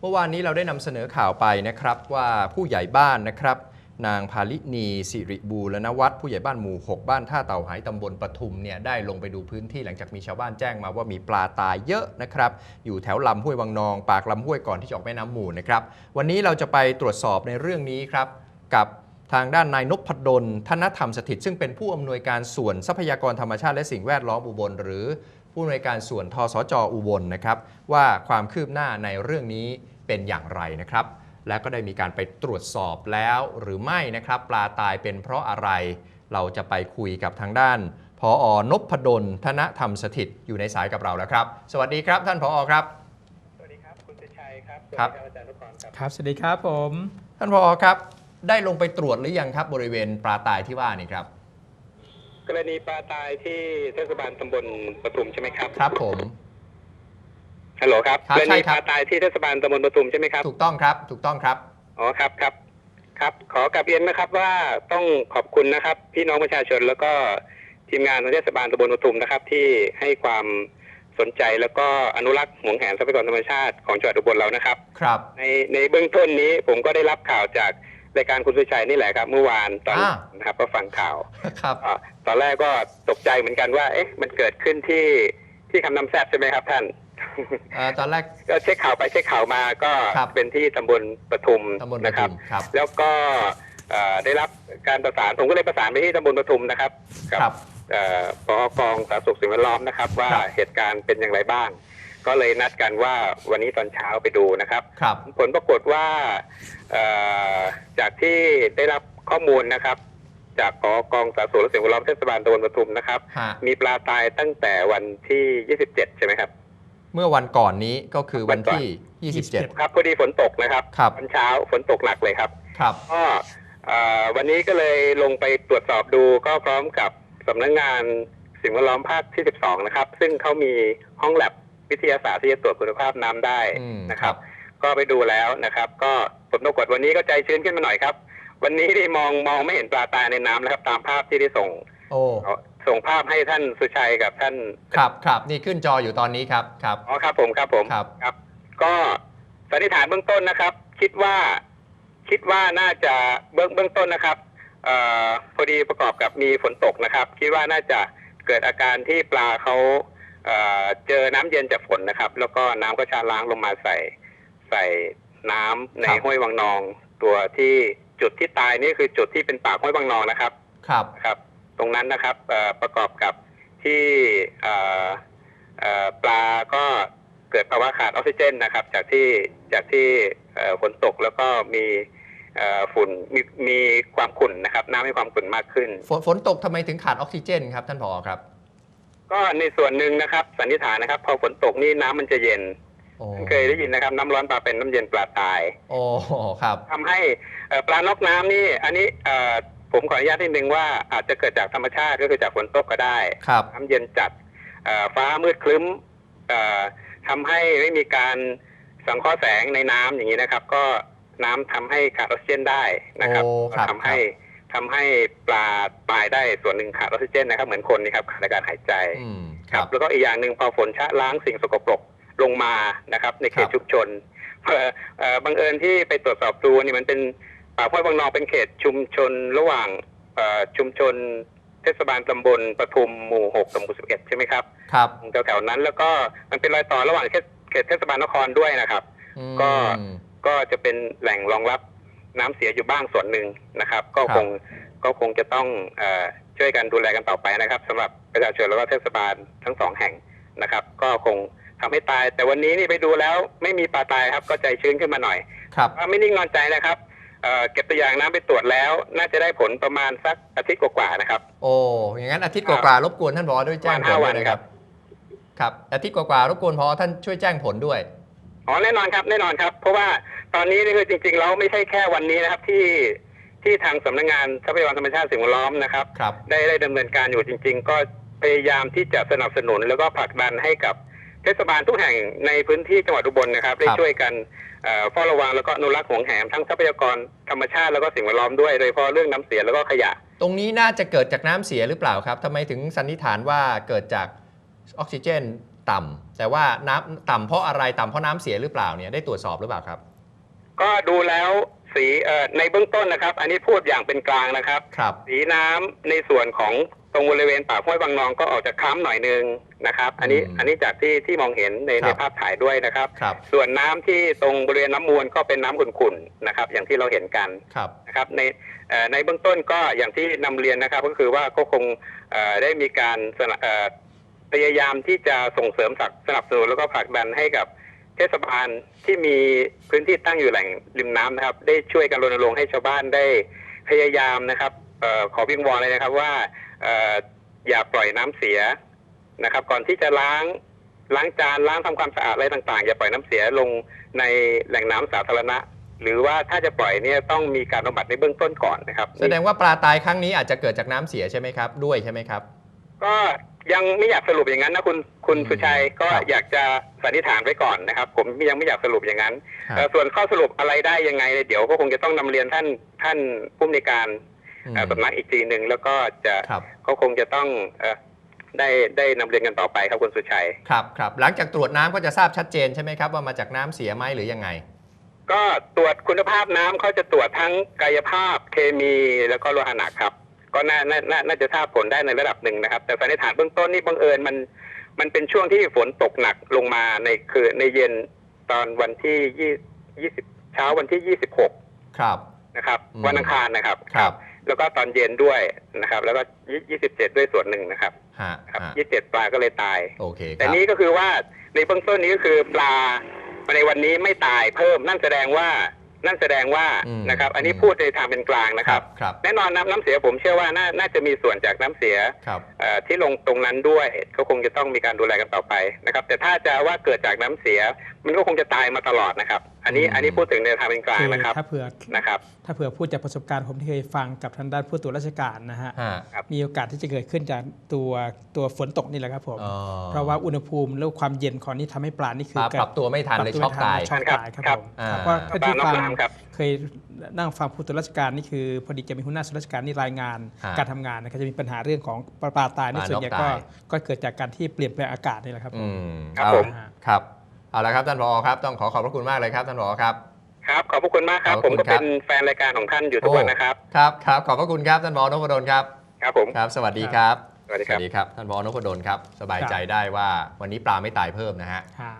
เมื่อวานนี้เราได้นำเสนอข่าวไปนะครับว่าผู้ใหญ่บ้านนะครับ นางพาลินีสิริบูรณวัฒน์ผู้ใหญ่บ้านหมู่ 6 บ้านท่าเต่าหายตำบลปทุมเนี่ยได้ลงไปดูพื้นที่หลังจากมีชาวบ้านแจ้งมาว่ามีปลาตายเยอะนะครับอยู่แถวลำห้วยวังนอง ปากลำห้วยก่อนที่จะออกแม่น้ำมูลนะครับวันนี้เราจะไปตรวจสอบในเรื่องนี้ครับกับทางด้านนายนพดลธนธรรมสถิต ซึ่งเป็นผู้อำนวยการส่วนทรัพยากรธรรมชาติและสิ่งแวดล้อมอุบลหรือ ผู้อำนวยการส่วนทสจอุบลนะครับว่าความคืบหน้าในเรื่องนี้เป็นอย่างไรนะครับ และก็ได้มีการไปตรวจสอบแล้วหรือไม่นะครับ ปลาตายเป็นเพราะอะไร เราจะไปคุยกับทางด้านพออนพดลธนธรรมสถิตอยู่ในสายกับเราแล้วครับ สวัสดีครับท่านพอครับ สวัสดีครับคุณสุชัยครับครับสวัสดีอาจารย์นุกรครับครับ สวัสดีครับผม ท่านพอครับ ได้ลงไปตรวจหรือยังครับบริเวณปลาตายที่ว่านี่ครับ กรณีปลาตายที่เทศบาลตำบลปทุมใช่ไหมครับครับผม ฮัลโหลครับครับกรใช่ณีครัปบลาตายที่เทศบาลตำบลปทุมใช่ไหมครับ ถูกต้องครับ ถูกต้องครับ อ๋อครับครับครับ ขอกลับเรียนนะครับว่าต้องขอบคุณนะครับ พี่น้องประชาชนแล้วก็ทีมงานของเทศบาลตำบลปทุมนะครับ ที่ให้ความสนใจแล้วก็อนุรักษ์หวงแหนทรัพยากรธรรมชาติของจังหวัดอุบลเรานะครับ ครับ ในในเบื้องต้นนี้ผมก็ได้รับข่าวจาก รายการคุณสุชัยนี่แหละครับ เมื่อวานตอนอ่า นะครับก็ฟังข่าวครับ อ่าตอนแรกก็ตกใจเหมือนกันว่า เอ๊ะ มันเกิดขึ้นที่ที่คำนำแซบใช่ไหมครับท่าน เอ่อตอนแรก ก็เช็คข่าวไปเช็คข่าวมาก็ครับ เป็นที่ตำบลปทุมตำบลปนะคทุรับมครับ แล้วก็เอ่อได้รับการประสานผมก็เลยประสานไปที่ตำบลปทุมนะครับกัครับ เอ่อปอกองสาธารณสุขสิ่งแวดล้อมนะครับ ว่าครับ เหตุการณ์เป็นอย่างไรบ้าง ก็เลยนัดกันว่าวันนี้ตอนเช้าไปดูนะครับ ครับ ผลปรากฏว่าเอ่อจากที่ได้รับข้อมูลนะครับ จากผอกองสาธารณสุขและสิ่งแวดล้อมเทศบาลตำบลปทุมนะครับ ฮะ มีปลาตายตั้งแต่วันที่ 27 ใช่ไหมครับ เมื่อวันก่อนนี้ก็คือวันที่ 27 ครับพอดีฝนตกนะครับครับวันเช้าฝนตกหนักเลยครับ ครับ ก็เอ่อวันนี้ก็เลยลงไปตรวจสอบดูก็พร้อมกับสำนักงงานสิ่งแวดล้อมภาคที่ 12 นะครับ ซึ่งเขามีห้องแลบ วิทยาศาสตร์ที่จะตรวจคุณภาพน้ำได้อืมนะครับ ก็ไปดูแล้วนะครับ ก็ผลปรากฏวันนี้ก็ใจชื้นขึ้นมาหน่อยครับ วันนี้ที่มองมองไม่เห็นปลาตายในน้ำนะครับ ตามภาพที่ได้ส่งโอ้ส่งภาพให้ท่านสุชัยกับท่าน ครับครับนี่ขึ้นจออยู่ตอนนี้ครับครับอ๋อครับผมครับผมครับครับ ก็สันนิษฐานเบื้องต้นนะครับ คิดว่าคิดว่าน่าจะเบื้องเบื้องต้นนะครับเอ่อพอดีประกอบกับมีฝนตกนะครับ คิดว่าน่าจะเกิดอาการที่ปลาเขา เอ่อเจอน้ำเย็นจากฝนนะครับ แล้วก็น้ำก็ชาล้างลงมาใส่ใส่น้ำในครับห้วยวังนอง ตัวที่จุดที่ตายนี่คือจุดที่เป็นปากห้วยวังนองนะครับ ครับนะครับ ตรงนั้นนะครับเอ่อประกอบกับที่เอ่อเอ่อปลาก็เกิดภาวะขาดออกซิเจนนะครับ จากที่จากที่เอ่อฝนตกแล้วก็มีเอ่อฝุ่นมีมีความขุ่นนะครับ น้ำมีความขุ่นมากขึ้น ฝนฝนตกทำไมถึงขาดออกซิเจนครับท่านผอครับ ก็ในส่วนหนึ่งนะครับ สันนิษฐานนะครับ พอฝนตกนี่น้ำมันจะเย็น โอ้เคยได้ยินนะครับ น้ำร้อนปลาเป็นน้ำเย็นปลาตายโอ้ครับ ทำให้เอ่อปลานอกน้ำนี่ อันนี้เอ่อผมขออนุญาตนิดนึงว่าอาจจะเกิดจากธรรมชาติก็คือจากฝนตกก็ได้ ครับ น้ำเย็นจัดเอ่อฟ้ามืดคลึ้มเอ่อทำให้ไม่มีการสังเคราะห์แสงในน้ำอย่างนี้นะครับ ก็น้ำทำให้ขาดออกซิเจนได้นะครับโอ้ครับทำให้ ทำให้ปลาตายได้ส่วนหนึ่งขาดออกซิเจนนะครับ เหมือนคนนี่ครับขาดอากาศหายใจอืมคครัรับบแล้วก็อีกอย่างหนึ่งพอฝนชะล้างสิ่งสกปรกลงมานะครับ ในเขครัตบชุมชนเอ่อเอ่อบังเอิญที่ไปตรวจสอบดูนี่มันเป็นป่าห้วยบางนองเป็นเขตชุมชนระหว่างเอ่อชุมชนเทศบาลตำบลปทุมหมู่หกตำบลสิบเอ็ดใช่ไหมครับครับแถวๆนั้นแล้วก็มันเป็นรอยต่อระหว่างเขตเขตเทศบาลนครด้วยนะครับอืมก็ก็จะเป็นแหล่งรองรับ น้ำเสียอยู่บ้างส่วนหนึ่งนะครับ ก็ครับคงก็คงจะต้องเออช่วยกันดูแลกันต่อไปนะครับสำหรับประชาชนแล้วก็เทศบาลทั้งสองแห่งนะครับ ก็คงทำให้ตาย แต่วันนี้นี่ไปดูแล้วไม่มีปลาตายครับก็ใจชื้นขึ้นมาหน่อยครับว่าไม่นิ่งนอนใจนะครับเอ่อเก็บตัวอย่างน้ำไปตรวจแล้ว น่าจะได้ผลประมาณสักอาทิตย์กว่าๆนะครับ โอ้อย่างนั้นอาทิตย์กว่าๆรบกวนท่านผอด้วยแจ้งผลประมาณห้าด้วัวยนนะคครัรับบครับ อาทิตย์กว่าๆรบกวนพอท่านช่วยแจ้งผลด้วย อ๋อแน่นอนครับแน่นอนครับ เพราะว่าตอนนี้นี่คือจริงๆแล้วไม่ใช่แค่วันนี้นะครับที่ที่ทางสำนักงานทรัพยากรธรรมชาติสิ่งแวดล้อมนะครับครับได้ได้ดำเนินการอยู่จริง ๆ ก็พยายามที่จะสนับสนุนแล้วก็ผลักดันให้กับเทศบาลทุกแห่งในพื้นที่จังหวัดอุบลนะครับ ได้ครับช่วยกันเอ่อเฝ้าระวังแล้วก็อนุรักษ์หวงแหนทั้งทรัพยากรธรรมชาติแล้วก็สิ่งแวดล้อมด้วยโดยเฉพาะเรื่องน้ำเสียแล้วก็ขยะ ตรงนี้น่าจะเกิดจากน้ำเสียหรือเปล่าครับทำไมถึงสันนิษฐานว่าเกิดจากออกซิเจน ต่ำแต่ว่าน้ำต่ำเพราะอะไรต่ำเพราะน้ำเสียหรือเปล่าเนี่ยได้ตรวจสอบหรือเปล่าครับ ก็ดูแล้วสีเอ่อในเบื้องต้นนะครับ อันนี้พูดอย่างเป็นกลางนะครับครับสีน้ำในส่วนของตรงบริเวณปากห้วยบางนองก็ออกจะคล้ำหน่อยนึงนะครับ อันนี้อืมอันนี้จากที่ที่มองเห็นในครับในภาพถ่ายด้วยนะครับครับส่วนน้ำที่ตรงบริเวณน้ำมวลก็เป็นน้ำขุ่นๆนะครับ อย่างที่เราเห็นกันครับนะครับ ในเอ่อในเบื้องต้นก็อย่างที่นำเรียนนะครับ ก็คือว่าก็คงเอ่อได้มีการสนับเอ่อ พยายามที่จะส่งเสริมสนับสนุนแล้วก็ผลักดันให้กับเทศบาลที่มีพื้นที่ตั้งอยู่แหล่งริมน้ำนะครับ ได้ช่วยกันรณรงค์ให้ชาวบ้านได้พยายามนะครับเออขอวิงวอนเลยนะครับว่าเอ่ออย่าปล่อยน้ำเสียนะครับ ก่อนที่จะล้างล้างจานล้างทำความสะอาดอะไรต่าง ๆ อย่าปล่อยน้ำเสียลงในแหล่งน้ำสาธารณะ หรือว่าถ้าจะปล่อยเนี่ยต้องมีการบำบัดในเบื้องต้นก่อนนะครับ แสดงว่าปลาตายครั้งนี้อาจจะเกิดจากน้ำเสียใช่ไหมครับ ด้วยใช่ไหมครับ ก็ ยังไม่อยากสรุปอย่างนั้นนะคุณคุณอืมสุชัยก็ครับอยากจะสันนิษฐานไว้ก่อนนะครับ ผมยังไม่อยากสรุปอย่างนั้นครับเอ่อส่วนข้อสรุปอะไรได้ยังไงเดี๋ยวก็คงจะต้องนำเรียนท่านท่านผู้อำนวยการอืมเอ่อสำนักอีกทีหนึ่งแล้วก็จะครับเขาคงจะต้องเอ่อได้ได้นำเรียนกันต่อไปครับคุณสุชัยครับครับหลังจากตรวจน้ำก็จะทราบชัดเจนใช่ไหมครับ ว่ามาจากน้ำเสียไหมหรือยังไง ก็ตรวจคุณภาพน้ำเขาจะตรวจทั้งกายภาพเคมีแล้วก็โลหะหนักครับ ก็น่าน่าน่าน่าจะทราบผลได้ในระดับหนึ่งนะครับ แต่สันนิษฐานเบื้องต้นนี่บังเอิญมัน มันเป็นช่วงที่ฝนตกหนักลงมาในคือในเย็นตอนวันที่ยี่ยี่สิบเช้าวันที่ยี่สิบหกครับ นะครับอืม วันอังคารนะครับ ครับแล้วก็ตอนเย็นด้วยนะครับ แล้วก็ยี่สิบเจ็ดด้วยส่วนหนึ่งนะครับฮะครับฮะยี่สิบเจ็ดปลาก็เลยตาย โอเคคแต่รับ นี้ก็คือว่าในเบื้องต้นนี้ก็คือปลาในวันนี้ไม่ตายเพิ่มนั่นแสดงว่า นั่นแสดงว่าอืมนะครับ อันนี้อืมพูดในทางเป็นกลางนะคครัรับบครับแน่นอนน้ำน้ำเสียผมเชื่อว่าน่าน่าจะมีส่วนจากน้ำเสียครับเอ่อที่ลงตรงนั้นด้วยก็คงจะต้องมีการดูแลกันต่อไปนะครับ แต่ถ้าจะว่าเกิดจากน้ำเสีย มันก็คงจะตายมาตลอดนะครับอันนี้อืมอันนี้พูดถึงในทางเป็นกลางคือนะครับถ้าเผื่อนะครับถ้าเผื่อพูดจากประสบการณ์ผมที่เคยฟังกับทางด้านผู้ตรวจราชการนะฮะฮะมีโอกาสที่จะเกิดขึ้นจากตัวตัวฝนตกนี่แหละครับผมอ๋อเพราะว่าอุณหภูมิและความเย็นของนี่ทำให้ปลานี่คืปอลาปรับตัวไม่ทันเลยช็อกตายช็อกตายครับครับผมอ่าครับเพราะปลาที่นอกฟังน้ำครับเคยนั่งฟังผู้ตรวจราชการนี่คือพอดีจะมีหัวหน้าส่วนราชการนี่รายงานฮะการทำงานนะครับจะมีปัญหาเรื่องของปลาปลาตายนี่ปลาส่วนใหญ่นอกก็ตายก็เกิดจากการที่เปลี่ยนแปลงอากาศนี่แหละครับผอืมมครับ เอาผมครับเอาละครับท่านผอครับต้องขอขอบพระคุณมากเลยครับท่านผอครับครับขอบพระคุณมากครับขอบผคุมณก็ครัเป็บนแฟนรายการของท่านอยู่ทุกวันนะครับครับครับขอบพระคุณครับท่านผอนพดลครับครับผมครับ สวัสดีครับสวัสดีสครับวัสดีครับท่านผอนพดลครับ สบายใจครับได้ว่าวันนี้ปลาไม่ตายเพิ่มนะฮะฮะ